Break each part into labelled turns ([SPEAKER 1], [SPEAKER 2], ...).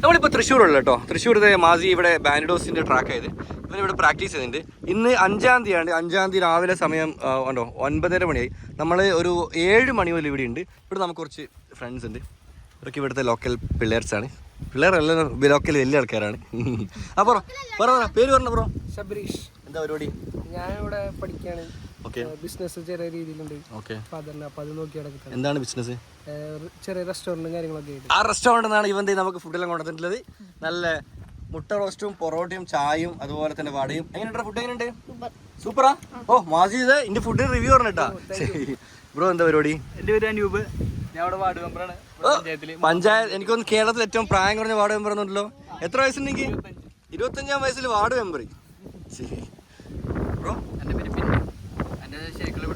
[SPEAKER 1] നമ്മളിപ്പോൾ തൃശ്ശൂരുള്ള കേട്ടോ. തൃശ്ശൂരത്തെ മാസി ഇവിടെ ബാൻഡോസിന്റെ ട്രാക്ക് ആയത്. ഇവർ ഇവിടെ പ്രാക്ടീസ് ചെയ്തിട്ടുണ്ട് ഇന്ന് അഞ്ചാം തീയതിയാണ്. അഞ്ചാം തീയതി രാവിലെ സമയം ഉണ്ടോ? ഒൻപതര മണിയായി. നമ്മൾ ഒരു ഏഴ് മണി മുതൽ ഇവിടെ ഉണ്ട്. ഇവിടെ നമുക്ക് കുറച്ച് ഫ്രണ്ട്സ് ഉണ്ട്. ഇവരൊക്കെ ഇവിടുത്തെ ലോക്കൽ പിള്ളേർസാണ് പിള്ളേരല്ല ലോക്കൽ വലിയ ആൾക്കാരാണ്. അപ്പോൾ പറ. പറ പേര് പറഞ്ഞ ബ്രോ
[SPEAKER 2] ശബരീഷ്.
[SPEAKER 1] എന്താ പരിപാടി?
[SPEAKER 2] ഞാനിവിടെ പഠിക്കുകയാണ് ബിസിനസ് ചെറിയ രീതിയിലുണ്ട്.
[SPEAKER 1] ഓക്കെ
[SPEAKER 2] അപ്പൊ അതന്നെ അപ്പൊ അത് നോക്കി നടക്കുന്നത്
[SPEAKER 1] എന്താണ് ബിസിനസ്
[SPEAKER 2] ചെറിയ റെസ്റ്റോറന്റും കാര്യങ്ങളൊക്കെ ആയിട്ട്.
[SPEAKER 1] ആ റെസ്റ്റോറന്റ് നിന്നാണ് ഇവന്ത് നമുക്ക് ഫുഡെല്ലാം കൊണ്ടുവന്നിട്ടുള്ളത്. നല്ല മുട്ട റോസ്റ്റും പൊറോട്ടയും ചായയും അതുപോലെ തന്നെ വടയും. എങ്ങനെയുണ്ട് ഫുഡ് എങ്ങനെയുണ്ട്? സൂപ്പറാ? ഓ ഇത് ഇന്റെ ഫുഡിന് റിവ്യൂ പറഞ്ഞിട്ടാ. ബ്രോ എന്താ പരിപാടി?
[SPEAKER 3] എന്റെ പേര് അനൂപ്. ഞാൻ അവിടെ വാർഡ് മെമ്പറാണ്.
[SPEAKER 1] പഞ്ചായത്ത് എനിക്കൊന്ന് കേരളത്തിൽ ഏറ്റവും പ്രായം കുറഞ്ഞ വാർഡ് മെമ്പർ എന്നുണ്ടല്ലോ എത്ര വയസ്സുണ്ടെങ്കിൽ ഇരുപത്തഞ്ചാം. വയസ്സിൽ വാർഡ് മെമ്പർ ബ്രോ
[SPEAKER 3] എന്റെ പേര് പിന്നെ എന്റെ ശരിക്കും ഇവിടെ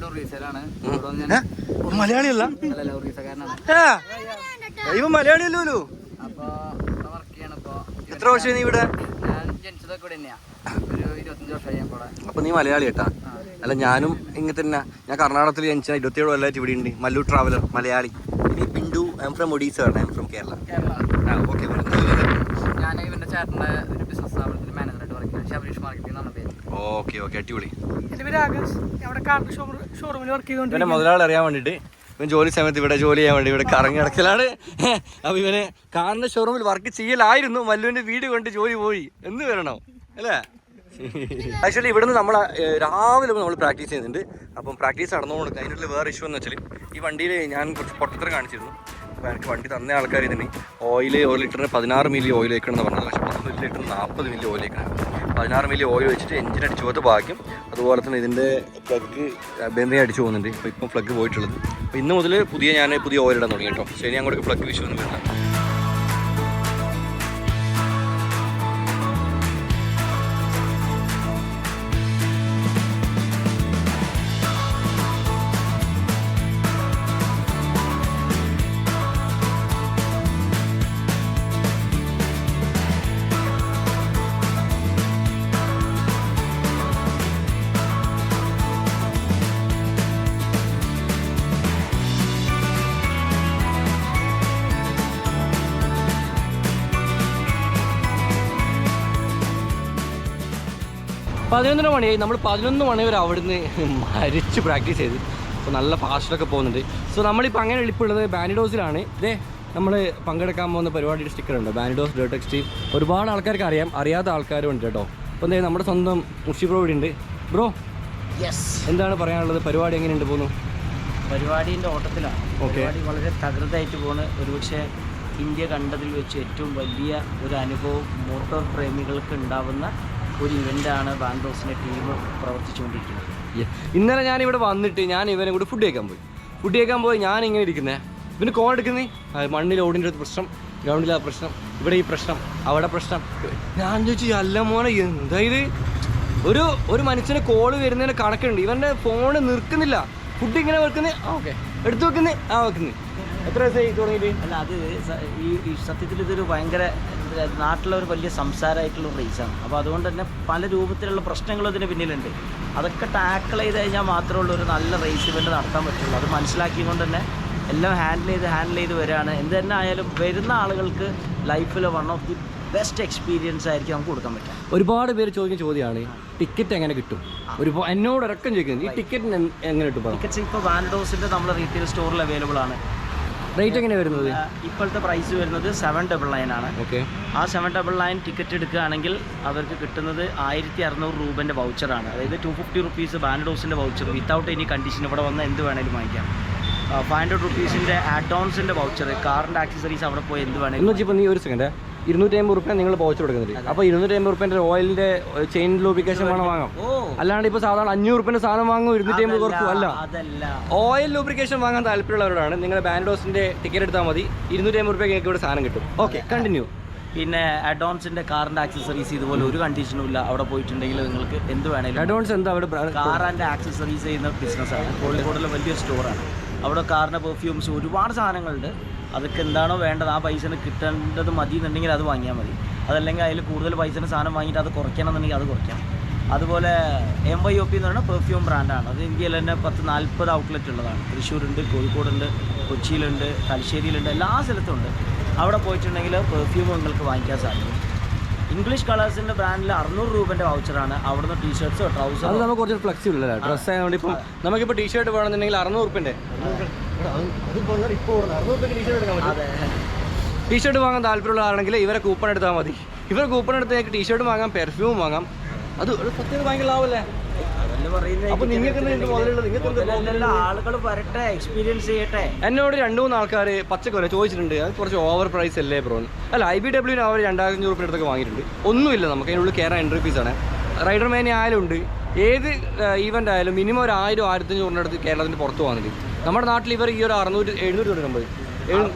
[SPEAKER 3] ഒറീസയിലാണ് ഇവിടെ വന്ന് ഞാൻ
[SPEAKER 1] മലയാളിയല്ല? ഇവൻ മലയാളിയല്ലോ എത്ര വർഷം നീ ഇവിടെ?
[SPEAKER 3] വർഷമായി
[SPEAKER 1] അപ്പൊ നീ മലയാളി കേട്ടാ അല്ല ഞാനും ഇങ്ങനെ തന്നെ. ഞാൻ കർണാടകത്തിൽ ജനിച്ച ഇരുപത്തിയേഴ് കൊല്ലമായിട്ട് ഇവിടെ ഉണ്ട്. മല്ലു ട്രാവലർ മലയാളി. ഇനി പിണ്ടു I'm from Odisha I'm
[SPEAKER 3] from
[SPEAKER 1] Kerala okay
[SPEAKER 3] ഞാൻ ഇവന്റെ ചേട്ടന്റെ ഒരു ബിസിനസ് സ്ഥാപനത്തിൽ ശബരീഷ് മാർക്കറ്റിംഗ് എന്നാണ് പേര്.
[SPEAKER 1] ഓക്കെ ഓക്കെ അടിപൊളി.
[SPEAKER 2] എന്റെ പേര് ആകാശ്. ഞാൻ അവിടെ കാറിന്റെ ഷോറൂമിൽ വർക്ക് ചെയ്തുകൊണ്ട്
[SPEAKER 1] മുതലാളി അറിയാൻ വേണ്ടിട്ട്. ഇവൻ ജോലി സമയത്ത് ഇവിടെ ജോലി ചെയ്യാൻ വേണ്ടി ഇവിടെ കറങ്ങി കിടക്കലാണ് അപ്പൊ ഇവന് കാറിന്റെ ഷോറൂമിൽ വർക്ക് ചെയ്യലായിരുന്നു. മല്ലുവിന്റെ വീട് കൊണ്ട് ജോലി പോയി. എന്ന് വരണോ. അല്ലേ? ആക്ച്വലി ഇവിടുന്ന് നമ്മൾ രാവിലെ നമ്മൾ പ്രാക്ടീസ് ചെയ്യുന്നുണ്ട്. അപ്പം പ്രാക്ടീസ് നടന്നുകൊണ്ട് അതിനുള്ള വേറെ ഇഷ്യൂ എന്ന് വെച്ചാൽ ഈ വണ്ടിയിൽ ഞാൻ കുറച്ച് പൊട്ടത്തരം കാണിച്ചിരുന്നു. അപ്പോൾ എനിക്ക് വണ്ടി തന്ന ആൾക്കാർ തന്നെ ഓയിൽ ഒരു ലിറ്ററിന് പതിനാറ് മില്ലി ഓയിൽ വയ്ക്കണമെന്ന് പറഞ്ഞത് പക്ഷേ പതിനൊന്ന് ലിറ്ററിന് നാൽപ്പത് മില്ലി ഓയിൽ വയ്ക്കണം പതിനാറ് മില്ലി ഓയിൽ വെച്ചിട്ട് എഞ്ചിൻ അടിച്ചു പോകത്ത് ബാക്കും അതുപോലെ തന്നെ ഇതിന്റെ പ്ലഗ് ബെന്തിനെ അടിച്ചു പോകുന്നുണ്ട്. ഇപ്പോൾ ഇപ്പം പ്ലഗ് പോയിട്ടുള്ളത്. അപ്പോൾ ഇന്ന് മുതൽ പുതിയ ഞാൻ പുതിയ ഓയിൽ ഇടാൻ തുടങ്ങി കേട്ടോ. ശരി അങ്ങോട്ട് പ്ലഗ് വിഷു ഒന്നും വരുന്നത് പതിനൊന്നര മണിയായി. നമ്മൾ പതിനൊന്ന് മണി വരെ അവിടുന്ന് മരിച്ച് പ്രാക്ടീസ് ചെയ്ത്. അപ്പോൾ നല്ല ഫാസ്റ്റിലൊക്കെ പോകുന്നുണ്ട്. സോ നമ്മളിപ്പോൾ അങ്ങനെ എളുപ്പമുള്ളത് ബാനിഡോസിലാണ് ഇതേ നമ്മൾ പങ്കെടുക്കാൻ പോകുന്ന പരിപാടിയുടെ സ്റ്റിക്കർ ഉണ്ട്. ബാനിഡോസ് ഡോട്ട് എക്സ്ട്രീം ഒരുപാട് ആൾക്കാർക്ക് അറിയാം. അറിയാത്ത ആൾക്കാരും ഉണ്ട് കേട്ടോ. അപ്പോൾ എന്തായാലും നമ്മുടെ സ്വന്തം മുഷി ബ്രോ ഇവിടെ ഉണ്ട്. ബ്രോ
[SPEAKER 4] യെസ്
[SPEAKER 1] എന്താണ് പറയാനുള്ളത്? പരിപാടി എങ്ങനെയുണ്ട് പോകുന്നു
[SPEAKER 4] പരിപാടിന്റെ ഓട്ടത്തിലാണ്.
[SPEAKER 1] ഓക്കെ
[SPEAKER 4] പരിപാടി വളരെ തകൃതായിട്ട് പോണ്. ഒരുപക്ഷെ ഇന്ത്യ കണ്ടതിൽ വെച്ച് ഏറ്റവും വലിയ ഒരു അനുഭവം മോട്ടോർ പ്രേമികൾക്ക് ഉണ്ടാവുന്ന ഒരു ഇവന്റാണ് ബാൻഡോസിന്റെ ടീം പ്രവർത്തിച്ചുകൊണ്ടിരിക്കുന്നത്.
[SPEAKER 1] ഇന്നലെ ഞാൻ ഇവിടെ വന്നിട്ട് ഞാൻ ഇവനെ കൂടി ഫുഡ് കഴിക്കാൻ പോയി. ഫുഡ് കഴിക്കാൻ പോയി ഞാൻ ഇങ്ങനെ ഇരിക്കുന്നേ. ഇവന് കോൾ എടുക്കുന്നേ? മണ്ണിൽ ഓടിന്റെ ഒരു പ്രശ്നം ഗ്രൗണ്ടിൽ ആ പ്രശ്നം ഇവിടെ ഈ പ്രശ്നം അവിടെ പ്രശ്നം. ഞാൻ ചോദിച്ചു അല്ല മോനെ എന്താ ഇത്? ഒരു ഒരു മനുഷ്യന് കോൾ വരുന്നതിന് കണക്കുണ്ട്. ഇവന്റെ ഫോൺ നിർക്കുന്നില്ല ഫുഡ് ഇങ്ങനെ വെക്കുന്നേ? ആ ഓക്കെ എടുത്തു വെക്കുന്നേ? ആ വെക്കുന്നേ. എത്ര ദിവസമായി തുടങ്ങിയിട്ട്?
[SPEAKER 4] അല്ല അത് ഈ സത്യത്തിൽ ഇതൊരു ഭയങ്കര നാട്ടിലെ ഒരു വലിയ സംസാരമായിട്ടുള്ള റേസ് റേസാണ് അപ്പോൾ അതുകൊണ്ട് തന്നെ പല രൂപത്തിലുള്ള പ്രശ്നങ്ങളും ഇതിന് പിന്നിലുണ്ട്. അതൊക്കെ ടാക്കിൾ ചെയ്ത് കഴിഞ്ഞാൽ മാത്രമേ ഒരു നല്ല റേസ് ഇവന്റ് നടത്താൻ പറ്റുള്ളൂ. അത് മനസ്സിലാക്കിക്കൊണ്ട് തന്നെ എല്ലാം ഹാൻഡിൽ ചെയ്ത് ഹാൻഡിൽ ചെയ്ത് വരികയാണ് എന്ത് തന്നെ ആയാലും വരുന്ന ആളുകൾക്ക് ലൈഫിൽ one of the best experience ആയിരിക്കും നമുക്ക് കൊടുക്കാൻ പറ്റുക.
[SPEAKER 1] ഒരുപാട് പേര് ചോദിക്കുന്ന ചോദ്യമാണ് ടിക്കറ്റ് എങ്ങനെ കിട്ടും? ഒരു എന്നോട് ഇറക്കം ചോദിക്കുന്നത് ഈ ടിക്കറ്റിന് എങ്ങനെ കിട്ടും?
[SPEAKER 4] ടിക്കറ്റ്സ് ഇപ്പോൾ വാൻഡോസിന്റെ നമ്മുടെ റീറ്റെയിൽ സ്റ്റോറിൽ അവൈലബിൾ ആണ്.
[SPEAKER 1] റേറ്റ് എങ്ങനെ വരുന്നത്?
[SPEAKER 4] ഇപ്പോഴത്തെ പ്രൈസ് വരുന്നത് സെവൻ ഡബിൾ നയൻ ആണ്.
[SPEAKER 1] ഓക്കെ
[SPEAKER 4] ആ സെവൻ ഡബിൾ നയൻ ടിക്കറ്റ് എടുക്കുകയാണെങ്കിൽ അവർക്ക് കിട്ടുന്നത് ആയിരത്തി അറുന്നൂറ് രൂപന്റെ വൗച്ചറാണ് അതായത് ടു ഫിഫ്റ്റി റുപ്പീസ് ബാൻഡോസിന്റെ വൗച്ചർ വിത്തൗട്ട് എനി കണ്ടീഷൻ ഇവിടെ വന്ന് എന്ത് വേണേലും വാങ്ങിക്കാം. ഫൈവ് ഹൺഡ്രഡ് റുപ്പീസിന്റെ ആഡ് ഓൺസിന്റെ വൗച്ചർ കാറിന്റെ ആക്സസറീസ് അവിടെ പോയി എന്ത് വേണേലും
[SPEAKER 1] നീ ഒരു സെക്കൻഡ് ഇരുന്നൂറ്റി അമ്പത് റുപ്യ നിങ്ങൾ പോച്ച് കൊടുക്കുന്നുണ്ട്. അപ്പോൾ ഇരുന്നൂറ്റി അമ്പത് റുപ്യന്റെ ഓയിലിന്റെ ചെയിൻ ലൂബ്രിക്കേഷൻ വേണം വാങ്ങാം. അല്ലാണ്ട് ഇപ്പോൾ സാധാരണ അഞ്ഞൂറ് റുപ്യന്റെ സാധനം വാങ്ങും ഇരുന്നൂറ്റി അമ്പത് കുറക്കും അല്ല. ഓയിൽ ലൂബ്രിക്കേഷൻ വാങ്ങാൻ താല്പര്യമുള്ളവരാണ് നിങ്ങൾ ബാൻഡോസിന്റെ ടിക്കറ്റ് എടുത്താൽ മതി. ഇരുന്നൂറ്റി അമ്പത് റുപ്യ നിങ്ങൾക്ക് ഇവിടെ സാധനം കിട്ടും. Okay continue.
[SPEAKER 4] പിന്നെ അഡോൺസിന്റെ കാറിന്റെ ആക്സസറീസ് ഇതുപോലെ ഒരു കണ്ടീഷനും ഇല്ല. അവിടെ പോയിട്ടുണ്ടെങ്കിൽ നിങ്ങൾക്ക് എന്ത് വേണേലും
[SPEAKER 1] അഡ്വാൻസ് എന്താ അവിടെ കാറിന്റെ
[SPEAKER 4] കാർ ആൻഡ് ആക്സസറീസ് ചെയ്യുന്ന ബിസിനസ് ആണ്. കോഴിക്കോടുള്ള വലിയ സ്റ്റോറാണ് അവിടെ കാറിന്റെ പെർഫ്യൂംസ് ഒരുപാട് സാധനങ്ങളുണ്ട്. അതൊക്കെ എന്താണോ വേണ്ടത്? ആ പൈസന് കിട്ടേണ്ടത് മതി എന്നുണ്ടെങ്കിൽ അത് വാങ്ങിയാൽ മതി. അതല്ലെങ്കിൽ അതിൽ കൂടുതൽ പൈസന് സാധനം വാങ്ങിയിട്ട് അത് കുറയ്ക്കണം എന്നുണ്ടെങ്കിൽ അത് കുറയ്ക്കാം. അതുപോലെ എം വൈ ഒ പി എന്ന് പറയുന്ന പെർഫ്യൂം ബ്രാൻഡാണ് അത് ഇന്ത്യയിൽ തന്നെ പത്ത് നാൽപ്പത് ഔട്ട്ലെറ്റ് ഉള്ളതാണ്. തൃശ്ശൂരുണ്ട് കോഴിക്കോടുണ്ട് കൊച്ചിയിലുണ്ട് തലശ്ശേരിയിലുണ്ട് എല്ലാ സ്ഥലത്തും ഉണ്ട്. അവിടെ പോയിട്ടുണ്ടെങ്കിൽ പെർഫ്യൂം നിങ്ങൾക്ക് വാങ്ങിക്കാൻ സാധിക്കും. ഇംഗ്ലീഷ് കളേഴ്സിന്റെ ബ്രാൻഡിൽ അറുന്നൂറ് രൂപേന്റെ വൗച്ചറാണ് അവിടുന്ന് ടീഷർട്ട്സോ
[SPEAKER 1] അത്
[SPEAKER 4] ട്രൗസറോ
[SPEAKER 1] നമുക്ക് കുറച്ച് ഫ്ലെക്സിബിൾ അല്ലേ? ഡ്രസ്സ് ആയതുകൊണ്ട് ഇപ്പം നമുക്കിപ്പോൾ ടീഷർട്ട് വേണമെന്നുണ്ടെങ്കിൽ അറുന്നൂറ്
[SPEAKER 4] റുപ്യന്റെ
[SPEAKER 1] ടീഷർട്ട് വാങ്ങാൻ താല്പര്യമുള്ള ആണെങ്കിൽ ഇവരെ കൂപ്പൺ എടുത്താൽ മതി. ഇവരെ കൂപ്പൺ എടുത്തേക്ക് ടീഷർട്ട് വാങ്ങാം പെർഫ്യൂം വാങ്ങാം. അത് ഒരു ഭയങ്കര ലാഭമല്ലേ?
[SPEAKER 4] വരട്ടെ എക്സ്പീരിയൻസ് ചെയ്യട്ടെ.
[SPEAKER 1] എന്നോട് രണ്ടു മൂന്ന് ആൾക്കാർ പച്ചക്കൊല ചോദിച്ചിട്ടുണ്ട്. അത് കുറച്ച് ഓവർ പ്രൈസ് അല്ലേ ബ്രോ അല്ല ഐ ബി ഡബ്ല്യൂന് അവർ രണ്ടായിരത്തി അഞ്ഞൂറ് റുപ്യ അടുത്തൊക്കെ വാങ്ങിയിട്ടുണ്ട്. ഒന്നുമില്ല നമുക്ക്. അതിനുള്ളിൽ കയറാൻ എൻട്രി ആണ്. റൈഡർ മേനെ ആയാലും ഉണ്ട്. ഏത് ഈവന്റ് ആയാലും മിനിമം ഒരു ആയിരം ആയിരത്തഞ്ഞൂറിന്റെ അടുത്ത് കേരളത്തിന് പുറത്ത് വാങ്ങുന്നുണ്ട്. നമ്മുടെ നാട്ടിൽ ഇവർ ഈ ഒരു അറുന്നൂറ്റി എഴുന്നൂറ്റി തൊണ്ണൂറ്റൊമ്പത്
[SPEAKER 4] എഴുന്നൂറ്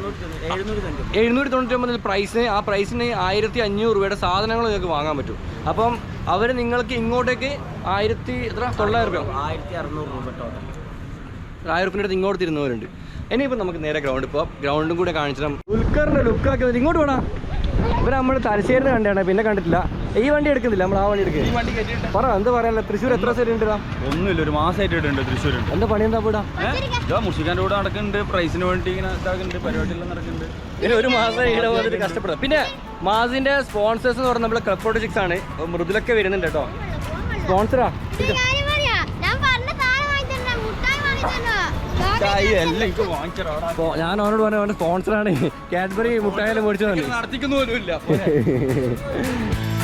[SPEAKER 4] തൊണ്ണൂറ്
[SPEAKER 1] എഴുന്നൂറ്റി തൊണ്ണൂറ്റൊമ്പതിൽ പ്രൈസിന് ആ പ്രൈസിന് ആയിരത്തി അഞ്ഞൂറ് രൂപയുടെ സാധനങ്ങൾ നിങ്ങൾക്ക് വാങ്ങാൻ പറ്റും. അപ്പം അവർ നിങ്ങൾക്ക് ഇങ്ങോട്ടേക്ക് ആയിരത്തി എത്ര? തൊള്ളായിരം രൂപ
[SPEAKER 4] ആയിരത്തി അറുന്നൂറ് രൂപ ടോട്ടൽ
[SPEAKER 1] ആയിരം രൂപ അടുത്ത് ഇങ്ങോട്ട് തിരുന്നവരുണ്ട് ഇനിയിപ്പോൾ നമുക്ക് നേരെ ഗ്രൗണ്ട് ഇപ്പോൾ ഗ്രൗണ്ടും കൂടെ കാണിച്ചിടാം ഉൽക്കറിന്റെ ലുക്കാക്കി ഇങ്ങോട്ട് വേണം? ഇവരെ നമ്മൾ തലശ്ശേരിന്ന് കണ്ടാണ് പിന്നെ കണ്ടിട്ടില്ല. ഈ വണ്ടി എടുക്കുന്നില്ല നമ്മൾ ആ വണ്ടി എടുക്കുക പറ എന്താ പറയാനല്ല തൃശ്ശൂർ എത്ര സൈഡ് ഉണ്ട്
[SPEAKER 5] ഒന്നുമില്ല ഒരു മാസമായിട്ട് തൃശ്ശൂർ
[SPEAKER 1] എന്താ പണി എന്താ പോടാ
[SPEAKER 5] ഇതാ മുഷിക്കാന്റെ കൂടെ നടക്കുന്നുണ്ട് പ്രൈസിന് വേണ്ടി ഇങ്ങനെ ഇതാക്കുന്നുണ്ട് പരിപാടിയെല്ലാം നടക്കുന്നുണ്ട്.
[SPEAKER 1] ഇനി ഒരു മാസം ഇവിടെ വന്നിട്ട് കഷ്ടപ്പെടും. പിന്നെ മാസിന്റെ സ്പോൺസേഴ്സ് എന്ന് പറഞ്ഞാൽ നമ്മൾ ക്ലബ് ഫോർട്ടി സിക്സ് ആണ്. മൃദുലൊക്കെ വരുന്നുണ്ട് കേട്ടോ. സ്പോൺസറാ
[SPEAKER 6] ഒരു കാര്യം പറയാ ഞാൻ പറഞ്ഞ സാധനം വാങ്ങിത്തരണ മുട്ടായി വാങ്ങിത്തരണോ
[SPEAKER 5] എല്ലാം എനിക്ക് വാങ്ങിച്ചറാടാ
[SPEAKER 1] ഞാൻ അവനോട് പറഞ്ഞു അവന്റെ സ്പോൺസറാണ് കാഡ്ബറി മുട്ടായാലും മേടിച്ചു
[SPEAKER 5] നടത്തിക്കുന്ന പോലും ഇല്ല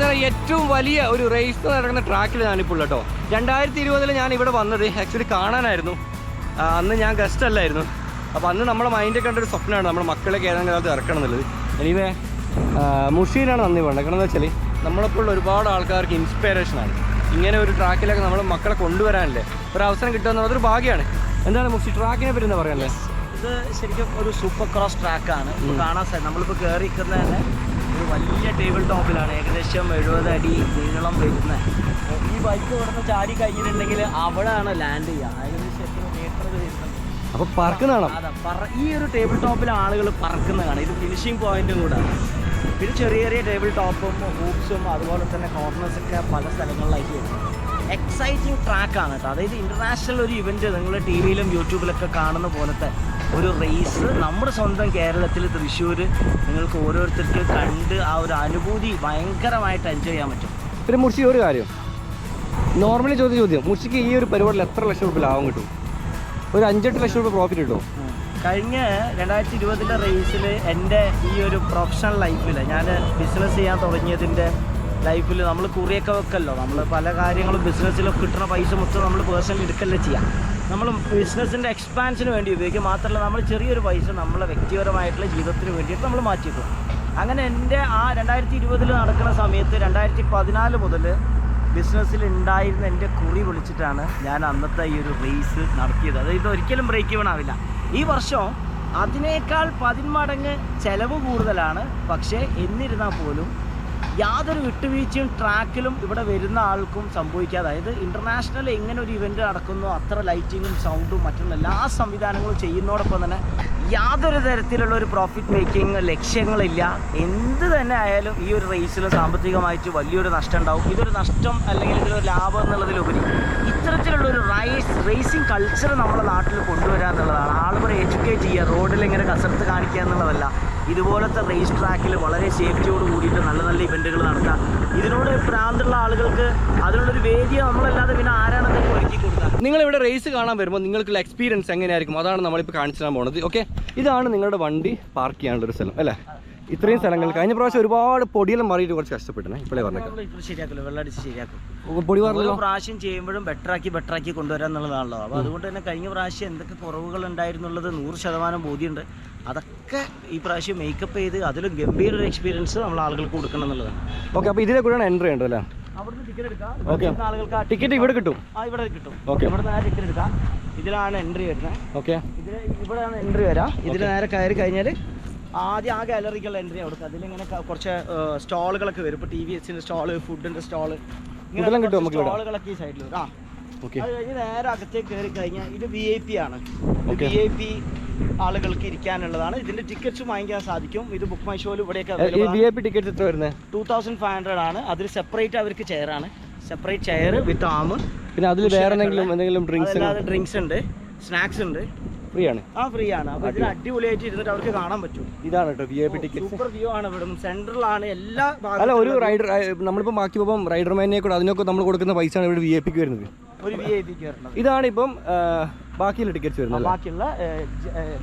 [SPEAKER 1] ഇന്ത്യയിലെ ഏറ്റവും വലിയ ഒരു റേസ് നടക്കുന്ന ട്രാക്കിൽ ഞാനിപ്പോൾ കേട്ടോ. രണ്ടായിരത്തി ഇരുപതിൽ ഞാൻ ഇവിടെ വന്നത് ആക്ച്വലി കാണാനായിരുന്നു. അന്ന് ഞാൻ ഗസ്റ്റ് അല്ലായിരുന്നു. അപ്പോൾ അന്ന് നമ്മുടെ മൈൻഡിൽ കണ്ട ഒരു സ്വപ്നമാണ് നമ്മുടെ മക്കളെ ഏതെങ്കിലും കാലത്ത് ഇറക്കണം എന്നുള്ളത്. എനിവേ മുഷീനാണ് നന്ദി വേണ്ടത് കാരണം എന്താ വെച്ചാൽ നമ്മളെപ്പോലുള്ള ഒരുപാട് ആൾക്കാർക്ക് ഇൻസ്പിറേഷനാണ് ഇങ്ങനെ ഒരു ട്രാക്കിലൊക്കെ നമ്മൾ മക്കളെ കൊണ്ടുവരാനല്ലേ. ഒരു അവസരം കിട്ടുക എന്നുള്ളത് ഒരു ഭാഗ്യമാണ്. എന്താണ് മുഷി ട്രാക്കിനെ പറ്റി എന്താ പറയാനല്ലേ
[SPEAKER 4] ഇത് ശരിക്കും ഒരു സൂപ്പർ ക്രോസ് ട്രാക്കാണ് കാണാൻ സാധിക്കും നമ്മളിപ്പോൾ കയറി നിൽക്കുന്നത് തന്നെ വലിയ ടേബിൾ ടോപ്പിലാണ്. ഏകദേശം എഴുപത് അടി നീളം വരുന്നത്. ഈ ബൈക്ക് ഇവിടുന്ന് ചാടി കഴിഞ്ഞിട്ടുണ്ടെങ്കിൽ അവിടെയാണ് ലാൻഡ് ചെയ്യുക. ഏകദേശം എത്ര മീറ്റർ വരുന്നത്.
[SPEAKER 1] അപ്പോൾ പറക്കുന്നതാണോ?
[SPEAKER 4] അതെ ഈ ഒരു ടേബിൾ ടോപ്പിൽ ആളുകൾ പറക്കുന്നതാണ് ഇത് ഫിനിഷിംഗ് പോയിന്റും കൂടെ. പിന്നെ ചെറിയ ചെറിയ ടേബിൾ ടോപ്പും ഹൂപ്സും അതുപോലെ തന്നെ കോർണേഴ്സൊക്കെ പല സ്ഥലങ്ങളിലായിട്ട് എക്സൈറ്റിംഗ് ട്രാക്കാണ് കേട്ടോ. അതായത് ഇന്റർനാഷണൽ ഒരു ഇവന്റ് നിങ്ങൾ ടി വിയിലും യൂട്യൂബിലൊക്കെ കാണുന്ന പോലത്തെ ഒരു റേസ് നമ്മുടെ സ്വന്തം കേരളത്തിൽ തൃശ്ശൂർ നിങ്ങൾക്ക് ഓരോരുത്തർക്ക് കണ്ട് ആ ഒരു അനുഭൂതി ഭയങ്കരമായിട്ട് എൻജോയ് ചെയ്യാൻ പറ്റും.
[SPEAKER 1] പിന്നെ മുർഷി ഒരു കാര്യം. നോർമലി ചോദ്യ ചോദ്യം. മുർഷിക്ക് ഈ ഒരു പരിപാടിയിൽ എത്ര ലക്ഷം രൂപ ലാഭം കിട്ടും? ഒരു അഞ്ചെട്ട് ലക്ഷം രൂപ പ്രോഫിറ്റ് കിട്ടും
[SPEAKER 4] കഴിഞ്ഞ രണ്ടായിരത്തി ഇരുപതിലെ റേസിൽ എന്റെ ഈ ഒരു പ്രൊഫഷണൽ ലൈഫിൽ ഞാൻ ബിസിനസ് ചെയ്യാൻ തുടങ്ങിയതിന്റെ ലൈഫിൽ നമ്മൾ കുറിയൊക്കെ വെക്കല്ലോ. നമ്മൾ പല കാര്യങ്ങളും ബിസിനസ്സിലൊക്കെ കിട്ടുന്ന പൈസ മൊത്തം നമ്മൾ പേഴ്സണലി എടുക്കല്ലേ ചെയ്യാം. നമ്മൾ ബിസിനസ്സിന്റെ എക്സ്പാൻഷന് വേണ്ടി ഉപയോഗിക്കും മാത്രമല്ല നമ്മൾ ചെറിയൊരു പൈസ നമ്മളെ വ്യക്തിപരമായിട്ടുള്ള ജീവിതത്തിന് വേണ്ടിയിട്ട് നമ്മൾ മാറ്റിവെക്കും. അങ്ങനെ എന്റെ ആ രണ്ടായിരത്തി ഇരുപതിൽ നടക്കുന്ന സമയത്ത് രണ്ടായിരത്തി പതിനാല് മുതൽ ബിസിനസ്സിൽ ഉണ്ടായിരുന്ന എന്റെ കുറി വിളിച്ചിട്ടാണ് ഞാൻ അന്നത്തെ ഈ ഒരു റേസ് നടത്തിയത്. അതായത് ഒരിക്കലും ബ്രേക്ക് ഈവൺ ഈ വർഷം അതിനേക്കാൾ പതിന്മടങ്ങ് ചെലവ് കൂടുതലാണ്. പക്ഷേ എന്നിരുന്നാൽ പോലും യാതൊരു വിട്ടുവീഴ്ചയും ട്രാക്കിലും ഇവിടെ വരുന്ന ആൾക്കും സംഭവിക്കാതെ അതായത് ഇന്റർനാഷണൽ എങ്ങനെ ഒരു ഇവന്റ് നടക്കുന്നു അത്ര ലൈറ്റിങ്ങും സൗണ്ടും മറ്റുള്ള എല്ലാ സംവിധാനങ്ങളും ചെയ്യുന്നതോടൊപ്പം തന്നെ യാതൊരു തരത്തിലുള്ള ഒരു പ്രോഫിറ്റ് മേക്കിംഗ് ലക്ഷ്യങ്ങളില്ല. എന്ത് തന്നെ ആയാലും ഈ ഒരു റേസിൽ സാമ്പത്തികമായിട്ട് വലിയൊരു നഷ്ടം ഉണ്ടാവും. ഇതൊരു നഷ്ടം അല്ലെങ്കിൽ ഇതൊരു ലാഭം എന്നുള്ളതിലുപരി ഇത്തരത്തിലുള്ള ഒരു റൈസ് റേസിംഗ് കൾച്ചർ നമ്മുടെ നാട്ടിൽ കൊണ്ടുവരിക എന്നുള്ളതാണ് ആളുകളെ എഡ്യൂക്കേറ്റ് ചെയ്യുക റോഡിൽ ഇങ്ങനെ കസരത്ത് കാണിക്കുക എന്നുള്ളതല്ല. ഇതുപോലത്തെ റേസ് ട്രാക്കിൽ വളരെ സേഫ്റ്റിയോട് കൂടിയിട്ട് നല്ല നല്ല ഇവന്റുകൾ നടത്താം. ഇതിനോട് പ്രാന്തുള്ള ആളുകൾക്ക് അതിനുള്ളൊരു വേദി നമ്മളല്ലാതെ പിന്നെ ആരാണെന്ന് ഒരുക്കി കൊടുക്കുക?
[SPEAKER 1] നിങ്ങൾ ഇവിടെ റേസ് കാണാൻ വരുമ്പോൾ നിങ്ങൾക്കുള്ള എക്സ്പീരിയൻസ് എങ്ങനെയായിരിക്കും? അതാണ് നമ്മളിപ്പോൾ കാണിച്ചു തരാൻ പോകുന്നത് ഓക്കെ ഇതാണ് നിങ്ങളുടെ വണ്ടി പാർക്ക് ചെയ്യാനുള്ളൊരു സ്ഥലം അല്ലേ? ഇത്രയും സ്ഥലങ്ങൾ കഴിഞ്ഞ പ്രാവശ്യം ഒരുപാട് പൊടിയെല്ലാം മാറിയിട്ട് കുറച്ച് കഷ്ടപ്പെട്ടേ ഇപ്പോഴേ
[SPEAKER 4] പറഞ്ഞു ശരിയാക്കില്ല വെള്ളമടിച്ച് ശരിയാക്കും.
[SPEAKER 1] പൊടി
[SPEAKER 4] ഓരോ
[SPEAKER 1] പറഞ്ഞല്ലോ
[SPEAKER 4] പ്രാവശ്യം ചെയ്യുമ്പോഴും ബെറ്ററാക്കി ബെറ്ററാക്കി കൊണ്ടുവരാൻ എന്നുള്ളതാണല്ലോ അപ്പോൾ അതുകൊണ്ട് തന്നെ കഴിഞ്ഞ പ്രാവശ്യം എന്തൊക്കെ കുറവുകൾ ഉണ്ടായിരുന്നുള്ളത് നൂറ് ശതമാനം ബോധ്യമുണ്ട്. അതൊക്കെ ഈ പ്രാവശ്യം മേക്കപ്പ് ചെയ്ത് അതിലും ഗംഭീര ഒരു എക്സ്പീരിയൻസ് നമ്മൾ ആളുകൾക്ക് കൊടുക്കണം എന്നുള്ളതാണ്.
[SPEAKER 1] ഓക്കെ അപ്പോൾ ഇതിലെ കൂടെയാണ് എൻട്രി അല്ലേ?
[SPEAKER 4] അവിടുന്ന് ടിക്കറ്റ് എടുക്കാം. ഓക്കെ ആളുകൾക്ക് ആ
[SPEAKER 1] ടിക്കറ്റ് ഇവിടെ കിട്ടും.
[SPEAKER 4] ആ ഇവിടെ കിട്ടും.
[SPEAKER 1] ഓക്കെ
[SPEAKER 4] ഇവിടെ നിന്ന് ടിക്കറ്റ് എടുക്കാം. ഇതിലാണ് എൻട്രി വരുന്നത്.
[SPEAKER 1] ഓക്കെ
[SPEAKER 4] ഇതിൽ ഇവിടെയാണ് എൻട്രി വരാം. ഇതിൽ നേരെ കയറി കഴിഞ്ഞാൽ ആദ്യം ആ ഗാലറിക്കുള്ള എൻട്രി കൊടുക്കുക. അതിലിങ്ങനെ കുറച്ച് സ്റ്റാളുകളൊക്കെ വരും. ഇപ്പോൾ ടി വി എസിന്റെ സ്റ്റാൾ ഫുഡിന്റെ സ്റ്റാൾ.
[SPEAKER 1] ഇതെല്ലാം കിട്ടും നമുക്ക് ഇവിടെ?
[SPEAKER 4] സ്റ്റാളുകളൊക്കെ ഈ സൈഡിൽ വരും. ആ. അത് കഴിഞ്ഞ് നേരെ അകത്തേക്ക് കയറി കഴിഞ്ഞാൽ ഇത് വി ഐ പി ആണ്. വി ഐ പി ആളുകൾക്ക് ഇരിക്കാനുള്ളതാണ്. ഇതിന്റെ ടിക്കറ്റ്സ് വാങ്ങിക്കാൻ സാധിക്കും. ഇത് ബുക്ക് മൈ ഷോയിൽ ഇവിടെയൊക്കെ
[SPEAKER 1] ടിക്കറ്റ് എത്ര വരുന്നത്
[SPEAKER 4] ടൂ തൗസൻഡ് ഫൈവ് ഹൺഡ്രഡ് ആണ്. അതിൽ സെപ്പറേറ്റ് അവർക്ക് ചെയറാണ് സെപ്പറേറ്റ് ചെയർ വിത്ത് ആം
[SPEAKER 1] പിന്നെ അതിൽ വേറെ എന്തെങ്കിലും എന്തെങ്കിലും ഡ്രിങ്ക്സ്
[SPEAKER 4] ഡ്രിങ്ക്സ് ഉണ്ട്. സ്നാക്സ് ഉണ്ട്.
[SPEAKER 1] ഫ്രീ ആണ്
[SPEAKER 4] ആ ഫ്രീ ആണ് അപ്പോൾ ഇതിന് അടിപൊളിയായിട്ട് ഇരുന്നിട്ട് അവർക്ക് കാണാൻ പറ്റും.
[SPEAKER 1] ഇതാണ് കേട്ടോ V I P ticket
[SPEAKER 4] super view ആണ് ഇവിടെ സെൻട്രലാണ് എല്ലാ
[SPEAKER 1] അല്ല ഒരു റൈഡർ നമ്മളിപ്പോൾ ബാക്കി പോകുമ്പോൾ റൈഡർമാനെ കൂടെ അതിനൊക്കെ നമ്മൾ കൊടുക്കുന്ന പൈസയാണ് ഇവിടെ വി ഐ പിക്ക് വരുന്നത്.
[SPEAKER 4] ഒരു വി ഐ പിക്ക് വരുന്നത്.
[SPEAKER 1] ഇതാണ് ഇപ്പം ബാക്കിയുള്ള ടിക്കറ്റ്സ് വരുന്നത്
[SPEAKER 4] ബാക്കിയുള്ള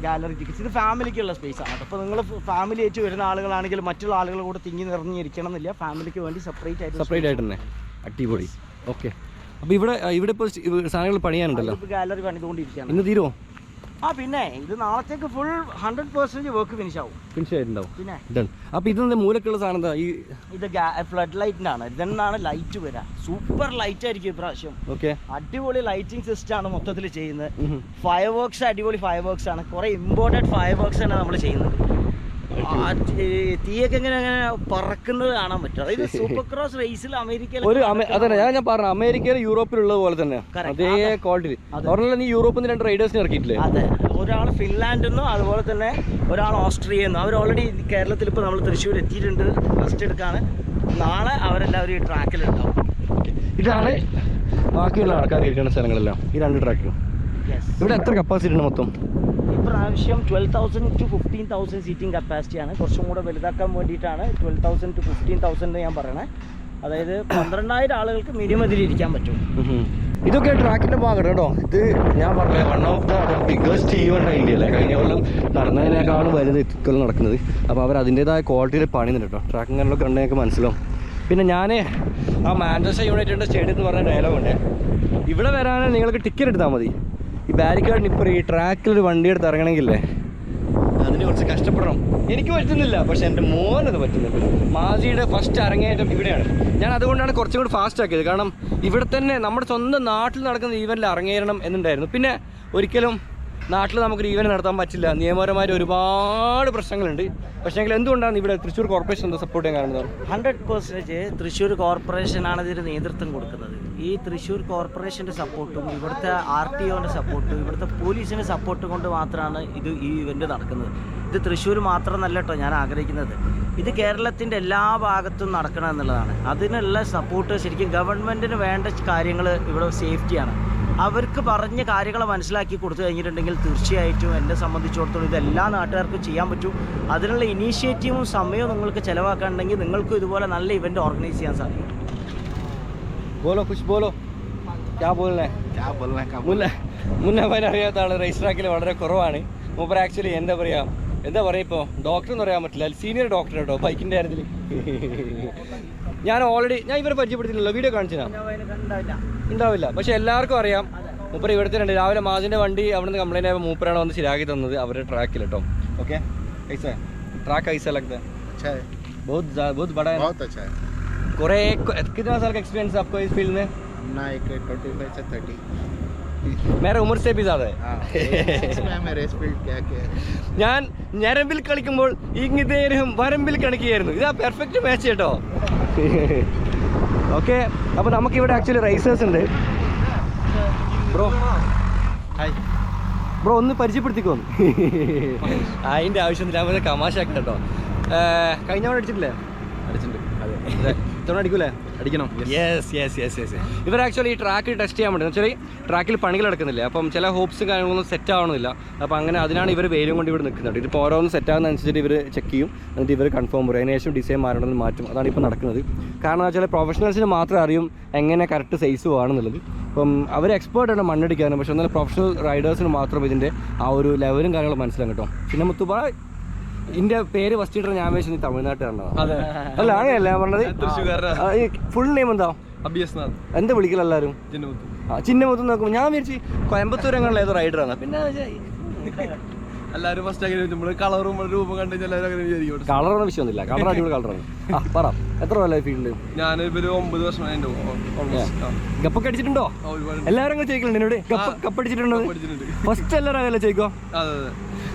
[SPEAKER 4] ഗാലറി ടിക്കറ്റ്സ് ഇത് ഫാമിലിക്കുള്ള സ്പേസ് ആണ് അപ്പോൾ നിങ്ങൾ ഫാമിലി ആയിട്ട് വരുന്ന ആളുകളാണെങ്കിൽ മറ്റുള്ള ആളുകൾ കൂടെ തിങ്ങി നിറഞ്ഞിരിക്കണം എന്നില്ല ഫാമിലിക്ക് വേണ്ടി സെപ്പറേറ്റ് ആയിട്ട്
[SPEAKER 1] സെപ്പറേറ്റ് ആയിട്ട് തന്നെ. അടിപൊളി. ഓക്കെ അപ്പോൾ ഇവിടെ ഇവിടെ ഇപ്പോൾ സാധനങ്ങൾ പണിയാനുണ്ടല്ലോ.
[SPEAKER 4] ഗാലറി പണിതുകൊണ്ടിരിക്കുകയാണ്.
[SPEAKER 1] ഇന്ന് തീരുമോ
[SPEAKER 4] ആ പിന്നെ ഇത് നാളത്തേക്ക് full hundred percent work finish ആവും.
[SPEAKER 1] ഫിനിഷ് ആയിട്ടുണ്ടാവും.
[SPEAKER 4] പിന്നെ?
[SPEAKER 1] ഡൺ അപ്പോൾ ഇതെന്താ മൂലക്കുള്ള സാധനം എന്താ? ഈ
[SPEAKER 4] ഇത് ഫ്ലഡ് ലൈറ്റിനാണ് ഇതെന്നാണ് ലൈറ്റ് വരാ. സൂപ്പർ ലൈറ്റ് ആയിരിക്കും ഇപ്രാവശ്യം.
[SPEAKER 1] ഓക്കെ
[SPEAKER 4] അടിപൊളി ലൈറ്റിംഗ് സിസ്റ്റം ആണ് മൊത്തത്തിൽ ചെയ്യുന്നത്. ഫയർ വർക്ക്സ് അടിപൊളി ഫയർ വർക്ക്സ് ആണ്. കുറെ ഇമ്പോർട്ടന്റ് ഫയർ വർക്ക്സ് ആണ് നമ്മൾ ചെയ്യുന്നത്. തീയൊക്കെ അങ്ങനെ പറക്കുന്നത് കാണാൻ പറ്റും. അതായത് സൂപ്പർ ക്രോസ് റേസിൽ അമേരിക്കയിൽ
[SPEAKER 1] ഒരു അതന്നെ ഞാൻ ഞാൻ പറഞ്ഞു അമേരിക്കയിൽ യൂറോപ്പിലുള്ളത് പോലെ തന്നെ അതേ ക്വാളിറ്റി. നീ യൂറോപ്പിൽ നിന്ന് രണ്ട് റൈഡേഴ്സിനെ ഇറക്കിയിട്ടില്ലേ?
[SPEAKER 4] അതെ. ഒരാൾ ഫിൻലാൻഡിൽ നിന്നും അതുപോലെ തന്നെ ഒരാൾ ഓസ്ട്രിയയിൽ നിന്നും അവർ ഓൾറെഡി കേരളത്തിൽ ഇപ്പോൾ നമ്മൾ തൃശ്ശൂർ എത്തിയിട്ടുണ്ട്. ഫസ്റ്റ് എടുക്കാണ്. നാളെ അവരെല്ലാവരും ഈ ട്രാക്കിലുണ്ടാവും
[SPEAKER 1] ഇതാണ് ബാക്കിയുള്ള ആൾക്കാർ ഇരിക്കുന്ന സ്ഥലങ്ങളെല്ലാം. ഈ രണ്ട് ട്രാക്കും
[SPEAKER 4] യെസ്
[SPEAKER 1] ഇവിടെ എത്ര കപ്പാസിറ്റി ഉണ്ട് മൊത്തം?
[SPEAKER 4] ഇപ്രാവശ്യം twelve thousand to fifteen thousand seating കപ്പാസിറ്റിയാണ് കുറച്ചും കൂടെ വലുതാക്കാൻ വേണ്ടിയിട്ടാണ് twelve thousand to fifteen thousand ഞാൻ പറയണേ. അതായത് പന്ത്രണ്ടായിരം ആളുകൾക്ക് മിനിമം ഇതിൽ ഇരിക്കാൻ പറ്റും.
[SPEAKER 1] ഇതൊക്കെ ട്രാക്കിന്റെ ഭാഗം കേട്ടോ. ഇത് ഞാൻ പറഞ്ഞ one of the biggest event India അല്ലേ? കഴിഞ്ഞ കൊല്ലം നടന്നതിനേക്കാളും വലുത് ഇക്കൊല്ലം നടക്കുന്നത്. അപ്പോൾ അവർ അതിന്റെതായ ക്വാളിറ്റിയിൽ പണിയുന്നുണ്ട് കേട്ടോ. ട്രാക്ക് അങ്ങനെയുള്ള കണ്ടെങ്കിൽ മനസ്സിലാവും. പിന്നെ ഞാൻ ആ മാഞ്ചസ്റ്റർ യുണൈറ്റഡിന്റെ സ്റ്റേഡിയം എന്ന് പറഞ്ഞ ഡയലോഗുണ്ട് ഇവിടെ വരാനാണ് നിങ്ങൾക്ക് ടിക്കറ്റ് എടുത്താൽ മതി. ഈ ബാരിക്കേഡിന് ഇപ്പോൾ ഈ ട്രാക്കിൽ ഒരു വണ്ടി എടുത്ത് ഇറങ്ങണമെങ്കിലേ അതിന് കുറച്ച് കഷ്ടപ്പെടണം. എനിക്ക് പറ്റുന്നില്ല പക്ഷെ എന്റെ മോനത് പറ്റുന്നുണ്ട് മാസിയുടെ ഫസ്റ്റ് അരങ്ങേറ്റം ഇവിടെയാണ്. ഞാൻ അതുകൊണ്ടാണ് കുറച്ചും കൂടി ഫാസ്റ്റ് ആക്കിയത്. കാരണം ഇവിടെ തന്നെ നമ്മുടെ സ്വന്തം നാട്ടിൽ നടക്കുന്ന ഈവനിൽ അരങ്ങേറണം എന്നുണ്ടായിരുന്നു. പിന്നെ ഒരിക്കലും നാട്ടിൽ നമുക്കൊരു ഈവൻ നടത്താൻ പറ്റില്ല. നിയമപരമായ ഒരുപാട് പ്രശ്നങ്ങളുണ്ട്. പക്ഷേ എങ്കിൽ എന്തുകൊണ്ടാണ് ഇവിടെ തൃശ്ശൂർ കോർപ്പറേഷൻ സപ്പോർട്ട് ചെയ്യാൻ കാരണം?
[SPEAKER 4] ഹൺഡ്രഡ് പെർസെന്റേജ് തൃശ്ശൂർ കോർപ്പറേഷനാണ് ഇതിന് നേതൃത്വം കൊടുക്കുന്നത്. ഈ തൃശ്ശൂർ കോർപ്പറേഷന്റെ സപ്പോർട്ടും ഇവിടുത്തെ ആർ ടി ഒന്റെ സപ്പോർട്ടും ഇവിടുത്തെ പോലീസിന്റെ സപ്പോർട്ട് കൊണ്ട് മാത്രമാണ് ഇത് ഈ ഇവന്റ് നടക്കുന്നത്. ഇത് തൃശ്ശൂർ മാത്രമെന്നല്ല കേട്ടോ ഞാൻ ആഗ്രഹിക്കുന്നത്. ഇത് കേരളത്തിന്റെ എല്ലാ ഭാഗത്തും നടക്കണം എന്നുള്ളതാണ്. അതിനുള്ള സപ്പോർട്ട് ശരിക്കും ഗവൺമെന്റിന് വേണ്ട കാര്യങ്ങൾ ഇവിടെ സേഫ്റ്റിയാണ് അവർക്ക് പറഞ്ഞ കാര്യങ്ങൾ മനസ്സിലാക്കി കൊടുത്തു കഴിഞ്ഞിട്ടുണ്ടെങ്കിൽ തീർച്ചയായിട്ടും എന്നെ സംബന്ധിച്ചിടത്തോളം ഇത് എല്ലാ നാട്ടുകാർക്കും ചെയ്യാൻ പറ്റും. അതിനുള്ള ഇനീഷ്യേറ്റീവും സമയവും നിങ്ങൾക്ക് ചിലവാക്കാനുണ്ടെങ്കിൽ നിങ്ങൾക്കും ഇതുപോലെ നല്ല ഇവന്റ് ഓർഗനൈസ് ചെയ്യാൻ സാധിക്കും.
[SPEAKER 1] ബോലോ കുഷ് ബോലോ ക്യാ ബോലേ
[SPEAKER 5] क्या बोलना है
[SPEAKER 1] മുന്ന മുന്നേ അറിയാത്ത ആള് റേസ് ട്രാക്കിൽ വളരെ കുറവാണ് മൂപ്പർ ആക്ച്വലി എന്താ പറയാ എന്താ പറയാ ഇപ്പോൾ ഡോക്ടർ എന്ന് പറയാൻ പറ്റില്ല സീനിയർ ഡോക്ടർ കേട്ടോ ബൈക്കിന്റെ കാര്യത്തിൽ ഞാൻ ഓൾറെഡി ഞാൻ ഇവരെ പരിചയപ്പെടുത്തിയില്ലല്ലോ വീഡിയോ കാണിച്ചു ഉണ്ടാവില്ല പക്ഷെ എല്ലാവർക്കും അറിയാം മൂപ്പർ ഇവിടുത്തെ രണ്ട് രാവിലെ മാജിന്റെ വണ്ടി അവിടെ നിന്ന് കംപ്ലൈന്റ് ആയപ്പോൾ മൂപ്പരാണ് വന്ന് ശരിയാക്കി തന്നത് അവരുടെ ട്രാക്കിൽ കേട്ടോ ഓക്കെ ഐസ ട്രാക്ക് ഐസ लगता है
[SPEAKER 5] अच्छा है
[SPEAKER 1] बहुत ज्या- बहुत बड़ा है ना?
[SPEAKER 5] बहुत अच्छा है
[SPEAKER 1] कुरे कितना साल का एक्सपीरियंस है आपको इस फील्ड में
[SPEAKER 5] ना एक ट्वेंटी फाइव से थर्टी
[SPEAKER 1] मेरा उम्र से भी ज्यादा है
[SPEAKER 5] हाँ इसमें हमें रेस फील्ड क्या क्या है
[SPEAKER 1] ഞാൻ ഞരമ്പിൽ കളിക്കുമ്പോൾ ഇങ്ങനേരം വരമ്പിൽ കളിക്കുകയായിരുന്നു ഇതാ പെർഫെക്റ്റ് മാച്ച് കേട്ടോ ഓക്കെ അപ്പോൾ നമുക്കിവിടെ ആക്ച്വലി റൈസേഴ്സ് ഉണ്ട് ബ്രോ ഹായ് ബ്രോ ഒന്ന് പരിചയപ്പെടുത്തിക്കോന്ന് അതിൻ്റെ ആവശ്യമില്ല നമ്മൾ കമാശ കേട്ടോ കഴിഞ്ഞ തവണ അടിച്ചിട്ടില്ലേ
[SPEAKER 5] അടിച്ചിട്ടുണ്ട്
[SPEAKER 1] അതെ ഇത്തവണ അടിക്കൂലേ?
[SPEAKER 5] അടിക്കണം.
[SPEAKER 1] യെസ് യെസ് യെസ് യെസ് ഇവർ ആക്ച്വലി ഈ ട്രാക്ക് ടെസ്റ്റ് ചെയ്യാൻ വേണ്ടി. വെച്ചാൽ ട്രാക്കിൽ പണികൾ നടക്കുന്നില്ല? അപ്പം ചില ഹോപ്സും കാര്യങ്ങളൊന്നും സെറ്റ് ആവണമെന്നില്ല അപ്പം അങ്ങനെ അതിനാണ് ഇവർ വെയിലും കൊണ്ട് ഇവിടെ നിൽക്കുന്നത്. ഇതിപ്പോൾ ഓരോന്നും സെറ്റ് ആകുന്നതനുസരിച്ചിട്ട് ഇവർ ചെക്ക് ചെയ്യും. എന്നിട്ട് ഇവർ കൺഫേം പറയും. അതിനുശേഷം ഡിസൈൻ മാറണമെന്ന് മാറ്റും. അതാണ് ഇപ്പോൾ നടക്കുന്നത്. കാരണം എന്ന് വെച്ചാൽ പ്രൊഫഷണൽസിന് മാത്രം അറിയും എങ്ങനെ കറക്റ്റ് സൈസ് ആണെന്നുള്ളത്. അപ്പം അവർ എക്സ്പേർട്ടാണ് മണ്ണടിക്കാനും. പക്ഷേ എന്നാൽ പ്രൊഫഷണൽ റൈഡേഴ്സിന് മാത്രം ഇതിന്റെ ആ ഒരു ലെവലും കാര്യങ്ങളും മനസ്സിലാകും കേട്ടോ. പിന്നെ മുത്തുബ ഇതിന്റെ പേര് ഫസ്റ്റ് ഇട്ട ഞാൻ വെച്ചാൽ നീ തമിഴ്നാട്ടുകാരനാണ് അല്ല അങ്ങനെയല്ല ഞാൻ പറഞ്ഞത് ഫുൾ നെയിം എന്താ? എന്താ വിളിക്കല എല്ലാരും? ചിഹ്നമൊത്തം നോക്കുമ്പോൾ ഞാൻ വിചാരിച്ചു കോയമ്പത്തൂർ എങ്ങനെയുള്ള ഏതോ റൈഡറാണ് പിന്നെ
[SPEAKER 5] എല്ലാവരും ഫസ്റ്റ് അങ്ങനെ നമ്മൾ കളറും രൂപം കണ്ടു എല്ലാവരും അങ്ങനെ വിചാരിക്കും.
[SPEAKER 1] കളറൊന്നും വിഷയമൊന്നുമില്ല. കളർ അടിപൊളി കളറാണ് ആ പറ. എത്ര കൊല്ലമായി ഫീൽഡ്
[SPEAKER 5] ഞാനിപ്പോ ഒരു ഒമ്പത് ആ.
[SPEAKER 1] ഗപ്പൊക്കെ അടിച്ചിട്ടുണ്ടോ? എല്ലാവരും അങ്ങനെ ചോദിക്കലുണ്ട്. എന്നോട് ഗപ്പ് കപ്പ്
[SPEAKER 5] പഠിച്ചിട്ടുണ്ട്
[SPEAKER 1] ഫസ്റ്റ് എല്ലാവരും അങ്ങനെ ചോദിക്കോ?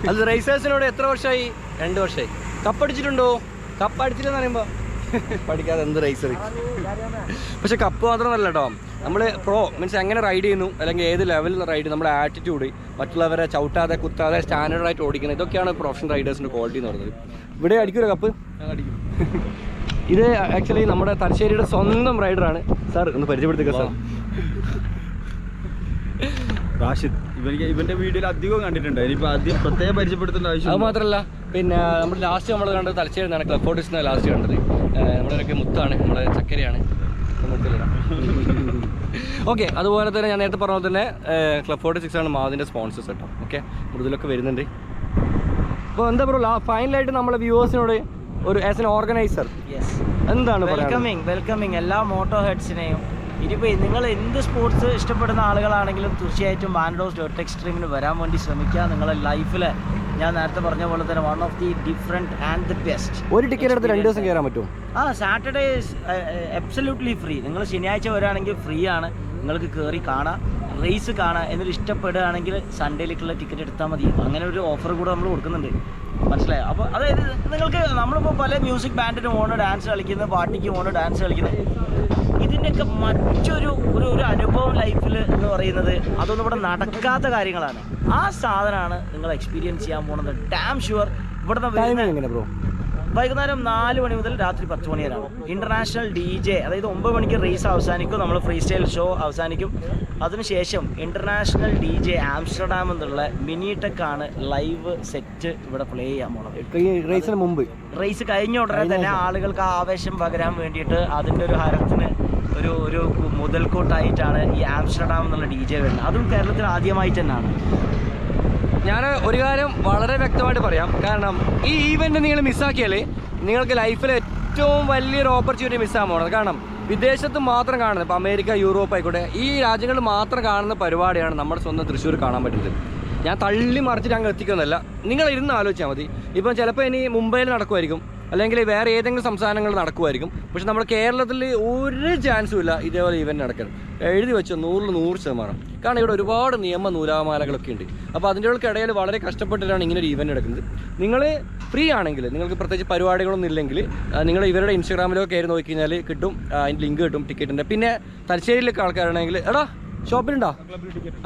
[SPEAKER 5] അതെ
[SPEAKER 1] റൈസേഴ്സിനോട് എത്ര വർഷമായി? രണ്ട് വർഷമായി. കപ്പടിച്ചിട്ടുണ്ടോ കപ്പ് അടിച്ചില്ലെന്ന് പറയുമ്പോ? പഠിക്കാതെ എന്ത് റൈസർ പക്ഷെ കപ്പ് മാത്രമല്ല കേട്ടോ നമ്മൾ പ്രോ മീൻസ് എങ്ങനെ റൈഡ് ചെയ്യുന്നു അല്ലെങ്കിൽ ഏത് ലെവലിൽ റൈഡ് നമ്മുടെ ആറ്റിറ്റ്യൂഡ് മറ്റുള്ളവരെ ചവിട്ടാതെ കുത്താതെ സ്റ്റാൻഡേർഡായിട്ട് ഓടിക്കുന്നത് ഇതൊക്കെയാണ് പ്രൊഫഷണൽ റൈഡേഴ്സിന്റെ ക്വാളിറ്റി എന്ന് പറയുന്നത്. ഇവിടെ അടിക്കൊരു കപ്പ് ഇത് ആക്ച്വലി നമ്മുടെ തലശ്ശേരിയുടെ സ്വന്തം റൈഡറാണ് സാർ ഒന്ന് പരിചയപ്പെടുത്തുക സാർ?
[SPEAKER 5] റാഷിദ് ഇവനിക്ക് ഇവന്റെ വീഡിയോയിൽ അധികം കണ്ടിട്ടുണ്ട്. ഇനിയിപ്പോൾ ആദ്യം പ്രത്യേകം പരിചയപ്പെടുത്തേണ്ട
[SPEAKER 1] അത് മാത്രമല്ല പിന്നെ നമ്മൾ ലാസ്റ്റ് നമ്മൾ കണ്ടത് തലശ്ശേരി നിന്നാണ് ക്ലബ് ഫോർട്ടിസ് ലാസ്റ്റ് കണ്ടത്. നമ്മുടെ മുത്താണ് നമ്മുടെ ചക്കരയാണ്. ഓക്കെ അതുപോലെ തന്നെ ഞാൻ നേരത്തെ പറഞ്ഞ പോലെ തന്നെ ക്ലബ് ഫോർട്ടി സിക്സ് ആണ് മാതിന്റെ സ്പോൺസേഴ്സ് കേട്ടോ. ഓക്കെ മൃദുലൊക്കെ വരുന്നുണ്ട്. അപ്പോൾ എന്താ പറയുക ഫൈനലായിട്ട് നമ്മളെ വ്യൂവേഴ്സിനോട് ഒരു ആസ് എൻ ഓർഗനൈസർ എന്താണ്
[SPEAKER 4] വെൽക്കമിങ് വെൽക്കമിങ് എല്ലാ മോട്ടോ ഹെഡ്സിനെയും ഇനിയിപ്പോൾ നിങ്ങൾ എന്ത് സ്പോർട്സ് ഇഷ്ടപ്പെടുന്ന ആളുകളാണെങ്കിലും തീർച്ചയായിട്ടും ബാൻഡോസ് ഡോട്ട് എക്സ്ട്രീമിന് വരാൻ വേണ്ടി ശ്രമിക്കുക. നിങ്ങളുടെ ലൈഫിൽ ഞാൻ നേരത്തെ പറഞ്ഞ പോലെ തന്നെ one of the different and the best
[SPEAKER 1] ഒരു ടിക്കറ്റ് എടുത്ത് രണ്ട് ദിവസം കയറാൻ പറ്റുമോ?
[SPEAKER 4] ആ സാറ്റർഡേ എബ്സല്യൂട്ട്ലി ഫ്രീ നിങ്ങൾ ശനിയാഴ്ച വരാണെങ്കിൽ ഫ്രീ ആണ്. നിങ്ങൾക്ക് കയറി കാണാം റേസ് കാണാം എന്നിട്ട് ഇഷ്ടപ്പെടുകയാണെങ്കിൽ സൺഡേയിലേക്കുള്ള ടിക്കറ്റ് എടുത്താൽ മതി. അങ്ങനെ ഒരു ഓഫർ കൂടെ നമ്മൾ കൊടുക്കുന്നുണ്ട്. മനസ്സിലായോ? അപ്പോൾ അതായത് നിങ്ങൾക്ക് നമ്മളിപ്പോൾ പല മ്യൂസിക് ബാൻഡിന് പോകണോ ഡാൻസ് കളിക്കുന്നത് പാട്ടിക്ക് പോകണോ ഡാൻസ് കളിക്കുന്നത് ഇതിന്റെയൊക്കെ മറ്റൊരു ഒരു ഒരു അനുഭവം ലൈഫിൽ എന്ന് പറയുന്നത് അതൊന്നും ഇവിടെ നടക്കാത്ത കാര്യങ്ങളാണ്. ആ സാധനമാണ് നിങ്ങൾ എക്സ്പീരിയൻസ് ചെയ്യാൻ പോകുന്നത്. ഡാം ഷുവർ ഇവിടുന്ന്
[SPEAKER 1] ബ്രോ
[SPEAKER 4] വൈകുന്നേരം നാല് മണി മുതൽ രാത്രി പത്ത് മണി വരെയാണ്. ഇന്റർനാഷണൽ ഡി ജെ അതായത് ഒമ്പത് മണിക്ക് റേസ് അവസാനിക്കും നമ്മൾ ഫ്രീ സ്റ്റൈൽ ഷോ അവസാനിക്കും. അതിനുശേഷം ഇന്റർനാഷണൽ ഡി ജെ ആംസ്റ്റർഡാം എന്നുള്ള മിനി ടെക് ആണ് ലൈവ് സെറ്റ് ഇവിടെ പ്ലേ ചെയ്യാൻ
[SPEAKER 1] പോകുന്നത് റേസിന് മുമ്പ്.
[SPEAKER 4] റേസ് കഴിഞ്ഞ ഉടനെ തന്നെ ആളുകൾക്ക് ആവേശം പകരാൻ വേണ്ടിയിട്ട് അതിന്റെ ഒരു ഹരത്തിന് ഒരു ഒരു മുതൽക്കൂട്ടായിട്ടാണ് ഈ ആംസ്റ്റർഡാം എന്നുള്ള ഡി ജെ വരുന്നത്. അതും കേരളത്തിൽ ആദ്യമായിട്ട് തന്നെയാണ്.
[SPEAKER 1] ഞാൻ ഒരു കാര്യം വളരെ വ്യക്തമായിട്ട് പറയാം. കാരണം ഈ ഈവെന്റ് നിങ്ങൾ മിസ്സാക്കിയാൽ നിങ്ങൾക്ക് ലൈഫിൽ ഏറ്റവും വലിയൊരു ഓപ്പർച്യൂണിറ്റി മിസ്സാകാൻ പോകുന്നത് കാരണം വിദേശത്ത് മാത്രം കാണുന്നത് ഇപ്പോൾ അമേരിക്ക യൂറോപ്പ് ആയിക്കോട്ടെ ഈ രാജ്യങ്ങളിൽ മാത്രം കാണുന്ന പരിപാടിയാണ് നമ്മുടെ സ്വന്തം തൃശ്ശൂർ കാണാൻ പറ്റുന്നത്. ഞാൻ തള്ളി മറിച്ചിട്ട് അങ്ങ് എത്തിക്കുന്നതല്ല. നിങ്ങൾ ഇരുന്ന് ആലോചിച്ചാൽ മതി. ഇപ്പം ചിലപ്പോൾ ഇനി മുംബൈയിൽ നടക്കുമായിരിക്കും അല്ലെങ്കിൽ വേറെ ഏതെങ്കിലും സംസ്ഥാനങ്ങളിൽ നടക്കുമായിരിക്കും. പക്ഷെ നമ്മുടെ കേരളത്തിൽ ഒരു ചാൻസും ഇല്ല ഇതേപോലെ ഇവന്റ് നടക്കാൻ. എഴുതി വെച്ച നൂറിൽ നൂറ് ശതമാനം. കാരണം ഇവിടെ ഒരുപാട് നിയമ നൂലാമാലകളൊക്കെ ഉണ്ട്. അപ്പോൾ അതിന്റെ ഇടയിൽ വളരെ കഷ്ടപ്പെട്ടിട്ടാണ് ഇങ്ങനെ ഒരു ഇവന്റ് നടക്കുന്നത്. നിങ്ങൾ ഫ്രീ ആണെങ്കിൽ നിങ്ങൾക്ക് പ്രത്യേകിച്ച് പരിപാടികളൊന്നും ഇല്ലെങ്കിൽ നിങ്ങൾ ഇവരുടെ ഇൻസ്റ്റാഗ്രാമിലൊക്കെ കയറി നോക്കി കഴിഞ്ഞാൽ കിട്ടും അതിന്റെ ലിങ്ക് കിട്ടും ടിക്കറ്റിന്റെ പിന്നെ തലശ്ശേരിയിലൊക്കെ ആൾക്കാരാണെങ്കിൽ എടാ ഷോപ്പിലുണ്ടോ?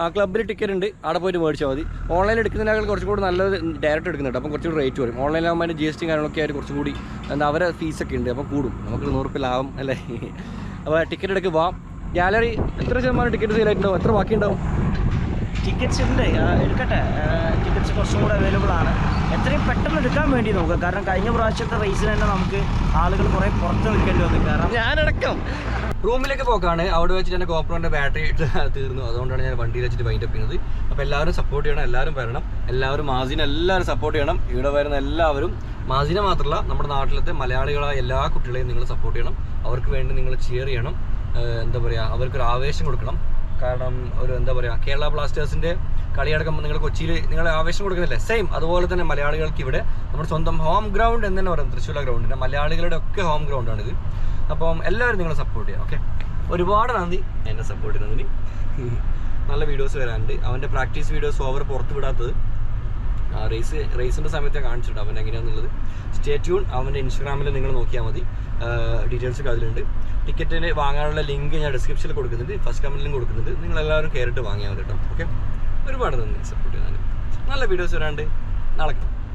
[SPEAKER 1] ആ ക്ലബ്ബിൽ ടിക്കറ്റ് ഉണ്ട്. അവിടെ പോയിട്ട് മേടിച്ചാൽ മതി. ഓൺലൈനിൽ എടുക്കുന്നതിനേക്കാൾ കുറച്ചും കൂടി നല്ലത് ഡയറക്റ്റ് എടുക്കുന്നുണ്ട്. അപ്പം കുറച്ചുകൂടി റേറ്റ് വരും. ഓൺലൈനിലാകുമ്പോൾ അതിന്റെ ജി എസ് ടി കാര്യങ്ങളൊക്കെ ആയിട്ട് കുറച്ചും കൂടി എന്താ അവരെ ഫീസൊക്കെ ഉണ്ട്. അപ്പം കൂടും. നമുക്ക് നൂറുപ്യ ലാഭം അല്ലേ? അപ്പോൾ ടിക്കറ്റ് എടുക്കുക പോവാം. ഗാലറി എത്ര ശതമാനം ടിക്കറ്റ് സെയിൽ ആയിട്ടുണ്ടാവും? എത്ര ബാക്കി ഉണ്ടാവും?
[SPEAKER 4] ടിക്കറ്റ്സ് ഉണ്ട്. എടുക്കട്ടെ. ടിക്കറ്റ്സ് കുറച്ചും കൂടെ അവൈലബിൾ ആണ്. എത്രയും പെട്ടെന്ന് എടുക്കാൻ വേണ്ടി നോക്കുക കാരണം കഴിഞ്ഞ പ്രാവശ്യത്തെ റേസിന് തന്നെ നമുക്ക് ആളുകൾ കുറേ പുറത്ത് നിൽക്കേണ്ടി വന്നു. കാരണം
[SPEAKER 1] ഞാനടക്കം. റൂമിലേക്ക് പോക്കാണ്. അവിടെ വെച്ചിട്ട് എന്റെ ഗോപ്രോന്റെ ബാറ്ററി തീർന്നു. അതുകൊണ്ടാണ് ഞാൻ വണ്ടിയിൽ വെച്ചിട്ട് വൈൻഡപ്പ് ചെയ്യുന്നത്. അപ്പോൾ എല്ലാവരും സപ്പോർട്ട് ചെയ്യണം എല്ലാവരും വരണം. എല്ലാവരും മാസിനെ എല്ലാവരും സപ്പോർട്ട് ചെയ്യണം. ഇവിടെ വരുന്ന എല്ലാവരും മാസിനെ മാത്രമല്ല നമ്മുടെ നാട്ടിലത്തെ മലയാളികളായ എല്ലാ കുട്ടികളെയും നിങ്ങൾ സപ്പോർട്ട് ചെയ്യണം. അവർക്ക് വേണ്ടി നിങ്ങൾ ചെയർ ചെയ്യണം. എന്താ പറയുക അവർക്കൊരു ആവേശം കൊടുക്കണം. കാരണം ഒരു എന്താ പറയുക കേരള ബ്ലാസ്റ്റേഴ്സിന്റെ കളിയടക്കം നിങ്ങൾ കൊച്ചിയിൽ നിങ്ങൾ ആവേശം കൊടുക്കുന്നില്ലേ? സെയിം അതുപോലെ തന്നെ മലയാളികൾക്ക് ഇവിടെ നമ്മുടെ സ്വന്തം ഹോം ഗ്രൗണ്ട് എന്ന് തന്നെ പറയാം. തൃശ്ശൂല ഗ്രൗണ്ടിന്റെ മലയാളികളുടെ ഒക്കെ ഹോം ഗ്രൗണ്ടാണിത് അപ്പം എല്ലാവരും നിങ്ങളെ സപ്പോർട്ട് ചെയ്യാം ഓക്കെ ഒരുപാട് നന്ദി. എന്നെ സപ്പോർട്ട് ചെയ്യുന്നതിന് നല്ല വീഡിയോസ് വരാനുണ്ട്. അവന്റെ പ്രാക്ടീസ് വീഡിയോസ് ഓവർ പുറത്ത് വിടാത്തത്. റേസ് റേസിന്റെ സമയത്ത് കാണിച്ചിട്ടുണ്ട് അവൻ എങ്ങനെയാണെന്നുള്ളത് സ്റ്റേ ട്യൂൺ അവന്റെ ഇൻസ്റ്റാഗ്രാമിൽ നിങ്ങൾ നോക്കിയാൽ മതി. ഡീറ്റെയിൽസ് അതിലുണ്ട്. ടിക്കറ്റിന് വാങ്ങാനുള്ള ലിങ്ക് ഞാൻ ഡിസ്ക്രിപ്ഷനിൽ കൊടുക്കുന്നുണ്ട്. ഫസ്റ്റ് കമന്റിലും കൊടുക്കുന്നുണ്ട്. നിങ്ങൾ എല്ലാവരും കയറിയിട്ട് വാങ്ങിയാൽ മതി കേട്ടോ. ഓക്കെ ഒരുപാട് നന്ദി. സപ്പോർട്ട് ചെയ്യാൻ നല്ല വീഡിയോസ് വരാണ്ട്. നാളെ.